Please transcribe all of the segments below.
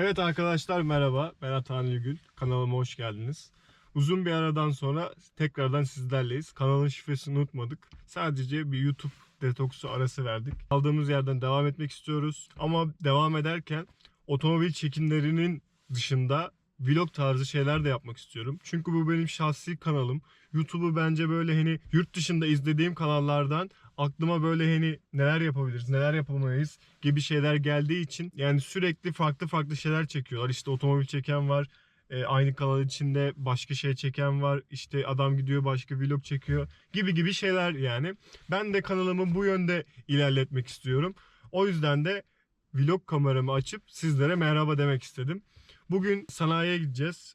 Evet arkadaşlar merhaba. Ben Atan Gül. Kanalıma hoş geldiniz. Uzun bir aradan sonra tekrardan sizlerleyiz. Kanalın şifresini unutmadık. Sadece bir YouTube detoksu arası verdik. Aldığımız yerden devam etmek istiyoruz. Ama devam ederken otomobil çekimlerinin dışında vlog tarzı şeyler de yapmak istiyorum. Çünkü bu benim şahsi kanalım. YouTube'u bence böyle hani yurt dışında izlediğim kanallardan aklıma böyle hani neler yapabiliriz, neler yapamayız gibi şeyler geldiği için yani sürekli farklı farklı şeyler çekiyorlar. İşte otomobil çeken var, e, aynı kanal içinde başka şey çeken var. İşte adam gidiyor başka vlog çekiyor gibi gibi şeyler yani. Ben de kanalımı bu yönde ilerletmek istiyorum. O yüzden de vlog kameramı açıp sizlere merhaba demek istedim. Bugün sanayiye gideceğiz.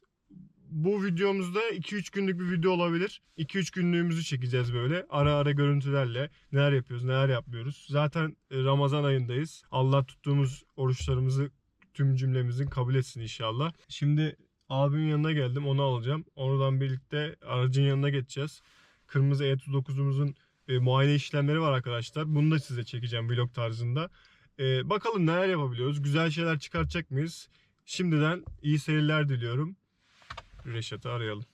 Bu videomuzda 2-3 günlük bir video olabilir. 2-3 günlüğümüzü çekeceğiz böyle. Ara ara görüntülerle. Neler yapıyoruz, neler yapmıyoruz. Zaten e, Ramazan ayındayız. Allah tuttuğumuz oruçlarımızı tüm cümlemizin kabul etsin inşallah. Şimdi abimin yanına geldim. Onu alacağım. Oradan birlikte aracın yanına geçeceğiz. Kırmızı E39'umuzun e, muayene işlemleri var arkadaşlar. Bunu da size çekeceğim vlog tarzında. E, bakalım neler yapabiliyoruz. Güzel şeyler çıkartacak mıyız? Şimdiden iyi seyirler diliyorum. Reşat'ı arayalım.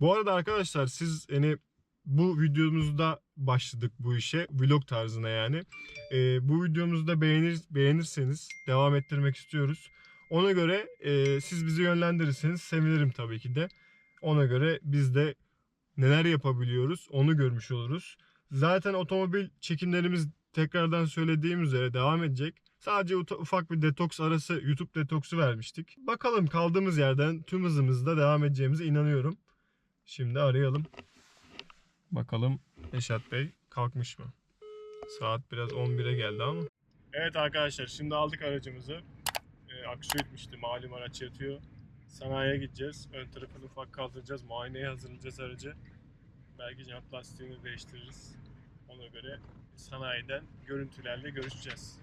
Bu arada arkadaşlar siz hani bu videomuzda başladık bu işe vlog tarzına yani. Ee, bu videomuzda beğenir, beğenirseniz devam ettirmek istiyoruz. Ona göre e, siz bizi yönlendirirseniz sevinirim tabii ki de. Ona göre biz de neler yapabiliyoruz onu görmüş oluruz. Zaten otomobil çekimlerimiz tekrardan söylediğim üzere devam edecek. Sadece ufak bir detoks arası YouTube detoksu vermiştik. Bakalım kaldığımız yerden tüm hızımızda devam edeceğimize inanıyorum. Şimdi arayalım. Bakalım Eşat Bey kalkmış mı? Saat biraz 11'e geldi ama. Evet arkadaşlar şimdi aldık aracımızı. Ee, aksu etmişti malum araç yatıyor. Sanayiye gideceğiz. Ön tarafını ufak kaldıracağız. Muayeneye hazırlayacağız aracı. Belki jant lastiğini değiştiririz. Ona göre sanayiden görüntülerle görüşeceğiz.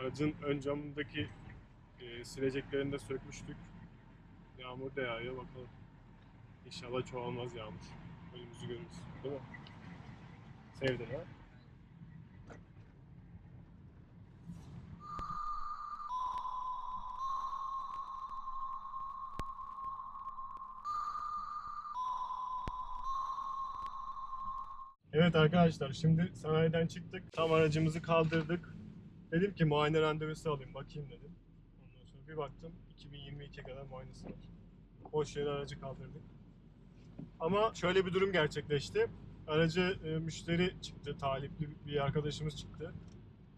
Aracın ön camındaki e, sileceklerini de sökmüştük. Yağmur da yağıyor bakalım. İnşallah çoğalmaz yağmur. Önümüzü görürüz. Değil mi? Sevdin ha? Evet arkadaşlar şimdi sanayiden çıktık. Tam aracımızı kaldırdık. Dedim ki muayene randevusu alayım bakayım dedim. Ondan sonra bir baktım 2022'ye kadar muayenesi var. Boş yere aracı kaldırdık. Ama şöyle bir durum gerçekleşti. Aracı e, müşteri çıktı, talipli bir arkadaşımız çıktı.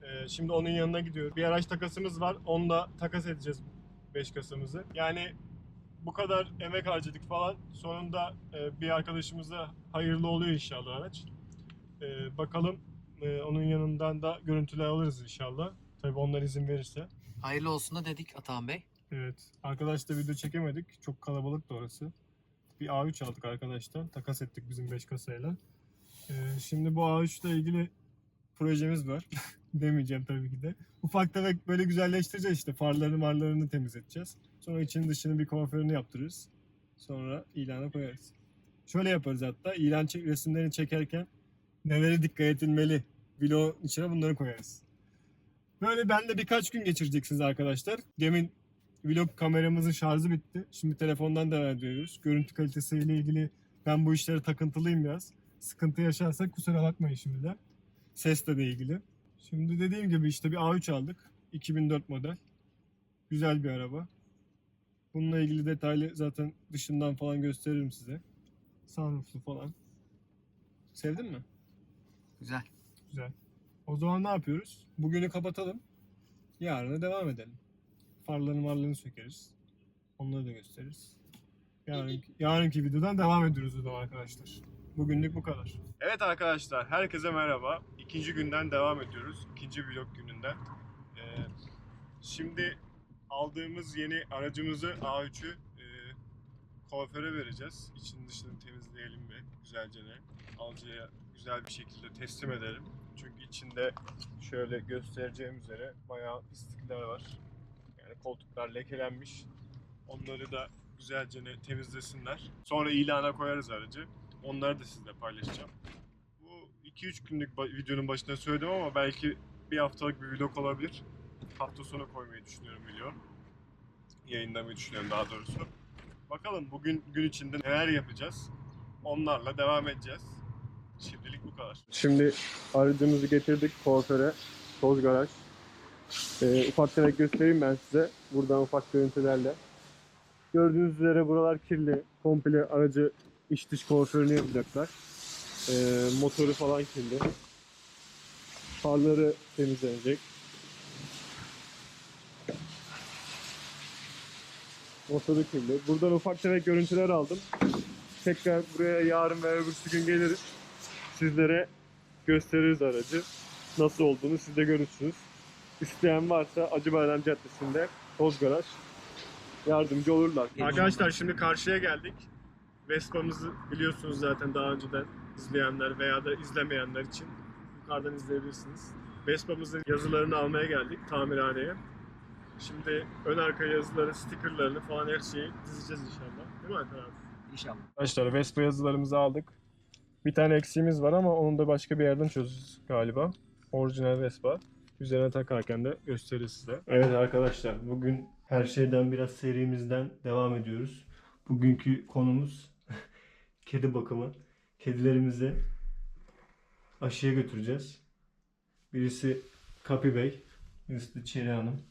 E, şimdi onun yanına gidiyoruz. Bir araç takasımız var. Onunla takas edeceğiz 5 kasamızı. Yani bu kadar emek harcadık falan. Sonunda e, bir arkadaşımıza hayırlı oluyor inşallah araç. E, bakalım e, onun yanından da görüntüler alırız inşallah. Tabii onlar izin verirse. Hayırlı olsun da dedik Atahan Bey. Evet. Arkadaşla video çekemedik. Çok kalabalıktı orası. Bir A3 aldık arkadaştan. Takas ettik bizim 5 kasayla. Ee, şimdi bu A3 ile ilgili projemiz var. Demeyeceğim tabii ki de. Ufak tefek böyle güzelleştireceğiz işte. Farlarını marlarını temizleteceğiz. Sonra içini dışını bir kuaförünü yaptırırız. Sonra ilana koyarız. Şöyle yaparız hatta. İlan çek- resimlerini çekerken nelere dikkat edilmeli. Vlog içine bunları koyarız. Böyle ben de birkaç gün geçireceksiniz arkadaşlar. Demin vlog kameramızın şarjı bitti. Şimdi telefondan devam ediyoruz. Görüntü kalitesiyle ilgili ben bu işlere takıntılıyım biraz. Sıkıntı yaşarsak kusura bakmayın şimdiden. Sesle de ilgili. Şimdi dediğim gibi işte bir A3 aldık. 2004 model. Güzel bir araba. Bununla ilgili detaylı zaten dışından falan gösteririm size. Sunrooflu falan. Sevdin mi? Güzel. Güzel. O zaman ne yapıyoruz? Bugünü kapatalım. Yarına devam edelim. Farlarını marlarını sökeriz. Onları da gösteririz. Yarınki, yarınki videodan devam ediyoruz o zaman arkadaşlar. Bugünlük bu kadar. Evet arkadaşlar herkese merhaba. İkinci günden devam ediyoruz. İkinci vlog gününden. Ee, şimdi aldığımız yeni aracımızı A3'ü e, kuaföre vereceğiz. İçini dışını temizleyelim ve güzelce ne alıcıya güzel bir şekilde teslim edelim. Çünkü içinde şöyle göstereceğim üzere bayağı pislikler var. Yani koltuklar lekelenmiş. Onları da güzelce temizlesinler. Sonra ilana koyarız aracı. Onları da sizinle paylaşacağım. Bu 2-3 günlük videonun başında söyledim ama belki bir haftalık bir vlog olabilir. Hafta sonu koymayı düşünüyorum biliyorum. Yayınlamayı düşünüyorum daha doğrusu. Bakalım bugün gün içinde neler yapacağız. Onlarla devam edeceğiz. Şimdilik bu kadar. Şimdi aracımızı getirdik kuaföre. Toz garaj. Ee, ufak tefek göstereyim ben size. Buradan ufak görüntülerle. Gördüğünüz üzere buralar kirli. Komple aracı iç dış kuaförünü yapacaklar. Ee, motoru falan kirli. Farları temizlenecek. Motoru kirli. Buradan ufak tefek görüntüler aldım. Tekrar buraya yarın veya öbürsü gün geliriz. Sizlere gösteririz aracı. Nasıl olduğunu siz de görürsünüz. İsteyen varsa Acıbadem Caddesi'nde Toz Garaj yardımcı olurlar. Arkadaşlar şimdi karşıya geldik. Vespa'mızı biliyorsunuz zaten daha önceden izleyenler veya da izlemeyenler için yukarıdan izleyebilirsiniz. Vespa'mızın yazılarını almaya geldik tamirhaneye. Şimdi ön arka yazıları, stickerlarını falan her şeyi dizeceğiz inşallah. Değil mi Alper abi? İnşallah. Arkadaşlar Vespa yazılarımızı aldık. Bir tane eksiğimiz var ama onu da başka bir yerden çözeceğiz galiba. Orijinal Vespa. Üzerine takarken de gösteririz size. Evet arkadaşlar bugün her şeyden biraz serimizden devam ediyoruz. Bugünkü konumuz kedi bakımı. Kedilerimizi aşıya götüreceğiz. Birisi Kapi Bey, birisi de Çeri Hanım.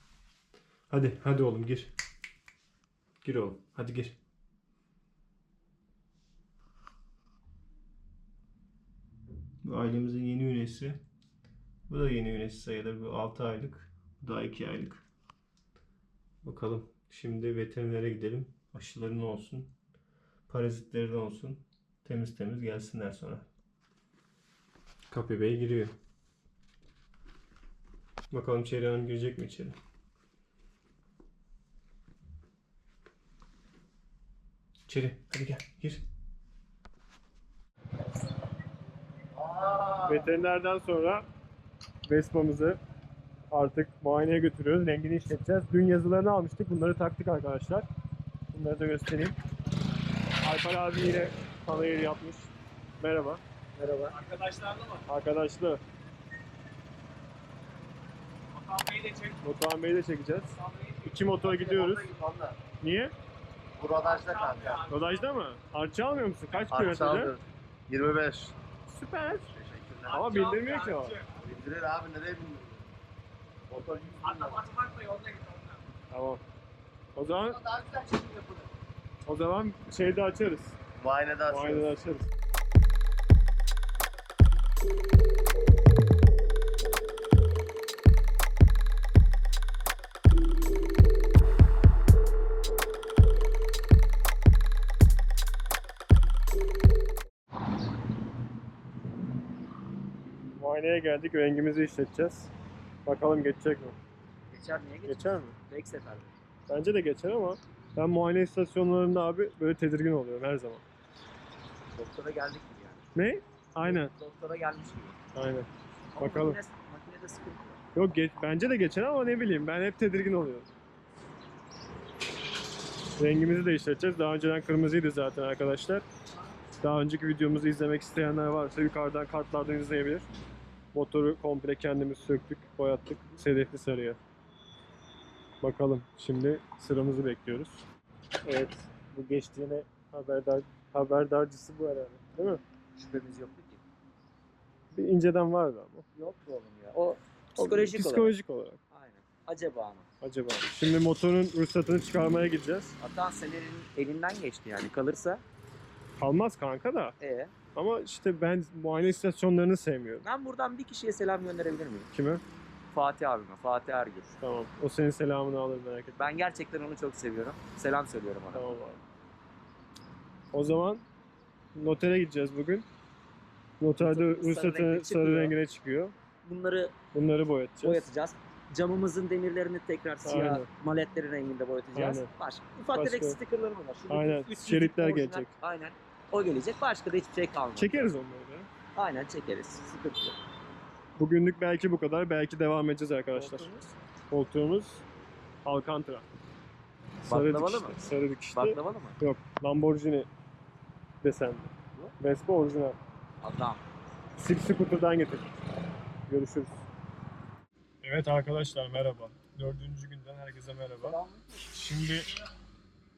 Hadi, hadi oğlum gir. Gir oğlum, hadi gir. Bu ailemizin yeni üyesi. Bu da yeni üyesi sayılır. Bu 6 aylık. Bu da 2 aylık. Bakalım. Şimdi veterinere gidelim. Aşıların olsun. Parazitleri de olsun. Temiz temiz gelsinler sonra. Kapı Bey giriyor. Bakalım Çeri Hanım girecek mi içeri? İçeri. Hadi gel. Gir. Veterinerden sonra Vespa'mızı artık muayeneye götürüyoruz. Rengini işleteceğiz. Dün yazılarını almıştık. Bunları taktık arkadaşlar. Bunları da göstereyim. Alper abi yine panayır yapmış. Merhaba. Merhaba. Arkadaşlarla mı? Arkadaşlı. Hakan Bey'i de çek. Batuhan Bey'i de çekeceğiz. İki motora gidiyoruz. Niye? Bu rodajda kanka. Rodajda mı? Arça almıyor musun? Kaç Arsa kilometrede? aldı. 25. Süper. Teşekkürler. Ama bildirmiyor ki o. Bildirir abi nereye bildirir? Motor 100 bin Hatta matematikle yolda git onunla. Tamam. O zaman Daha güzel çekim yapılır. o zaman şeyde açarız. Muayenede açıyoruz. Muayenede açarız. Muayeneye geldik. Rengimizi işleteceğiz. Bakalım geçecek mi? Geçer niye geçer? Geçer mi? Tek seferde. Bence de geçer ama ben muayene istasyonlarında abi böyle tedirgin oluyorum her zaman. Doktora geldik gibi yani. Ne? Aynen. Doktora gelmiş gibi. Aynen. Ama Bakalım. Makine, makinede sıkıntı yok. Yok geç, bence de geçer ama ne bileyim ben hep tedirgin oluyorum. Rengimizi de işleteceğiz. Daha önceden kırmızıydı zaten arkadaşlar. Daha önceki videomuzu izlemek isteyenler varsa yukarıdan kartlardan izleyebilir. Motoru komple kendimiz söktük, boyattık. Sedefli sarıya. Bakalım. Şimdi sıramızı bekliyoruz. Evet. Bu geçtiğine haberdar, haberdarcısı bu herhalde. Değil mi? Şüphemiz yoktu ki. Bir inceden vardı ama. Yok oğlum ya. O psikolojik, olarak. Psikolojik olarak. Aynen. Acaba mı? Acaba. Şimdi motorun ruhsatını çıkarmaya gideceğiz. Hatta senin elinden geçti yani. Kalırsa Kalmaz kanka da. ee, Ama işte ben muayene istasyonlarını sevmiyorum. ben buradan bir kişiye selam gönderebilir miyim? Kime? Fatih abime. Fatih Ergür. Tamam. O senin selamını alır merak etme. Ben gerçekten onu çok seviyorum. Selam söylüyorum ona. Tamam abi. O zaman notere gideceğiz bugün. Noterde Ruhsatı sarı ruhsatı renge sarı çıkıyor. rengine çıkıyor. Bunları Bunları boyatacağız. boyatacağız. Camımızın demirlerini tekrar siyah Aynen. maletleri renginde boyatacağız. Aynen. Başka ufak Başka- tefek stickerları var. Şuradaki Aynen, şeritler gelecek. Aynen. O gelecek. Başka da hiçbir şey kalmadı. Çekeriz onları da. Aynen çekeriz. Sıkıntı yok. Bugünlük belki bu kadar. Belki devam edeceğiz arkadaşlar. Koltuğumuz Koltuğumuz Alcantara. Sarı Baklavalı dikişli. mı? Sarı dikişli. Baklavalı mı? Yok. Lamborghini desenli. Vespa orijinal. Adam. Six Scooter'dan getirdik. Görüşürüz. Evet arkadaşlar merhaba. Dördüncü günden herkese merhaba. Şimdi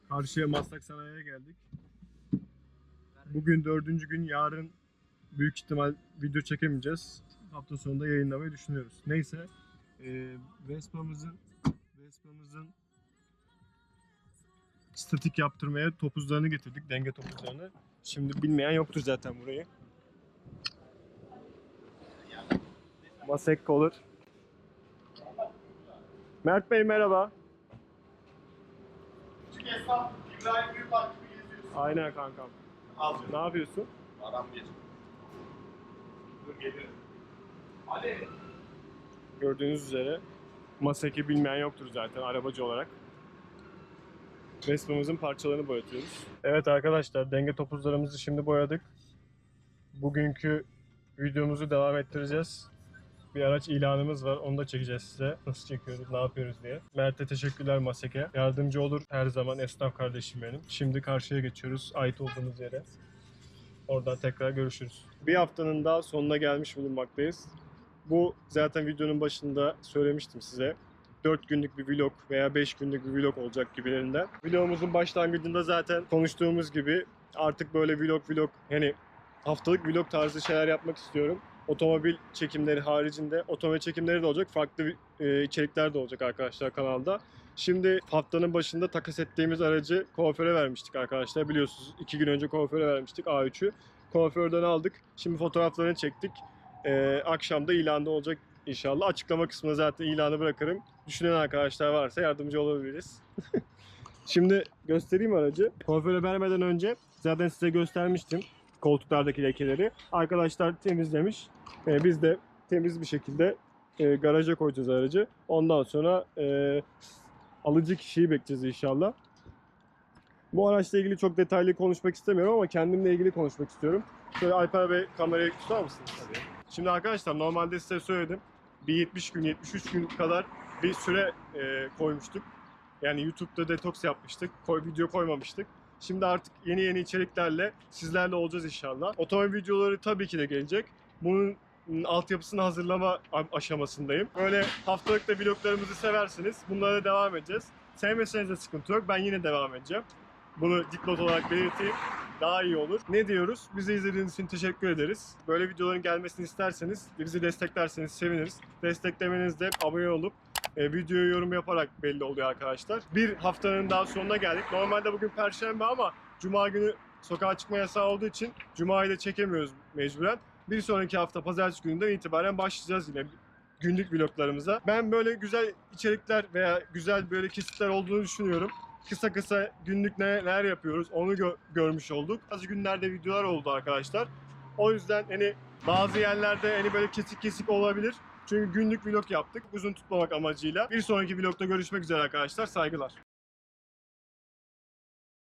karşıya Maslak Sanayi'ye geldik. Bugün dördüncü gün, yarın büyük ihtimal video çekemeyeceğiz. Hafta sonunda yayınlamayı düşünüyoruz. Neyse, e, Vespa'mızın Vespa'mızın statik yaptırmaya topuzlarını getirdik, denge topuzlarını. Şimdi bilmeyen yoktur zaten burayı. Masek olur. Mert Bey merhaba. Küçük esnaf İbrahim Büyükbak gibi geziyorsun. Aynen kankam. Al Ne yapıyorsun? Adam bir. Dur geliyorum. Ali. Gördüğünüz üzere Masek'i bilmeyen yoktur zaten arabacı olarak. Vespa'mızın parçalarını boyatıyoruz. Evet arkadaşlar denge topuzlarımızı şimdi boyadık. Bugünkü videomuzu devam ettireceğiz. Bir araç ilanımız var. Onu da çekeceğiz size. Nasıl çekiyoruz, ne yapıyoruz diye. Mert'e teşekkürler Masek'e. Yardımcı olur her zaman esnaf kardeşim benim. Şimdi karşıya geçiyoruz ait olduğumuz yere. Oradan tekrar görüşürüz. Bir haftanın daha sonuna gelmiş bulunmaktayız. Bu zaten videonun başında söylemiştim size. 4 günlük bir vlog veya 5 günlük bir vlog olacak gibilerinden. Vlogumuzun başlangıcında zaten konuştuğumuz gibi artık böyle vlog vlog yani haftalık vlog tarzı şeyler yapmak istiyorum. Otomobil çekimleri haricinde otomobil çekimleri de olacak. Farklı e, içerikler de olacak arkadaşlar kanalda. Şimdi haftanın başında takas ettiğimiz aracı kuaföre vermiştik arkadaşlar. Biliyorsunuz 2 gün önce kuaföre vermiştik A3'ü. Kuaförden aldık. Şimdi fotoğraflarını çektik. Ee, akşam da ilanda olacak inşallah. Açıklama kısmına zaten ilanı bırakırım. Düşünen arkadaşlar varsa yardımcı olabiliriz. Şimdi göstereyim aracı. Kuaföre vermeden önce zaten size göstermiştim koltuklardaki lekeleri. Arkadaşlar temizlemiş. Ee, biz de temiz bir şekilde e, garaja koyacağız aracı. Ondan sonra e, alıcı kişiyi bekleyeceğiz inşallah. Bu araçla ilgili çok detaylı konuşmak istemiyorum ama kendimle ilgili konuşmak istiyorum. Şöyle Alper Bey kamerayı tutar mısınız? Tabii. Şimdi arkadaşlar normalde size söyledim. Bir 70 gün, 73 gün kadar bir süre e, koymuştuk. Yani YouTube'da detoks yapmıştık. Koy, video koymamıştık. Şimdi artık yeni yeni içeriklerle sizlerle olacağız inşallah. Otomobil videoları tabii ki de gelecek. Bunun altyapısını hazırlama aşamasındayım. Böyle haftalık da vloglarımızı seversiniz. Bunlara devam edeceğiz. Sevmeseniz de sıkıntı yok. Ben yine devam edeceğim. Bunu dipnot olarak belirteyim. Daha iyi olur. Ne diyoruz? Bizi izlediğiniz için teşekkür ederiz. Böyle videoların gelmesini isterseniz bizi desteklerseniz seviniriz. Desteklemeniz de abone olup e, videoya yorum yaparak belli oluyor arkadaşlar. Bir haftanın daha sonuna geldik. Normalde bugün perşembe ama cuma günü sokağa çıkma yasağı olduğu için cumayı da çekemiyoruz mecburen. Bir sonraki hafta pazartesi gününden itibaren başlayacağız yine günlük vloglarımıza. Ben böyle güzel içerikler veya güzel böyle kesitler olduğunu düşünüyorum. Kısa kısa günlük ne- neler yapıyoruz onu gö- görmüş olduk. Bazı günlerde videolar oldu arkadaşlar. O yüzden hani bazı yerlerde hani böyle kesik kesik olabilir. Çünkü günlük vlog yaptık. Uzun tutmamak amacıyla. Bir sonraki vlogda görüşmek üzere arkadaşlar. Saygılar.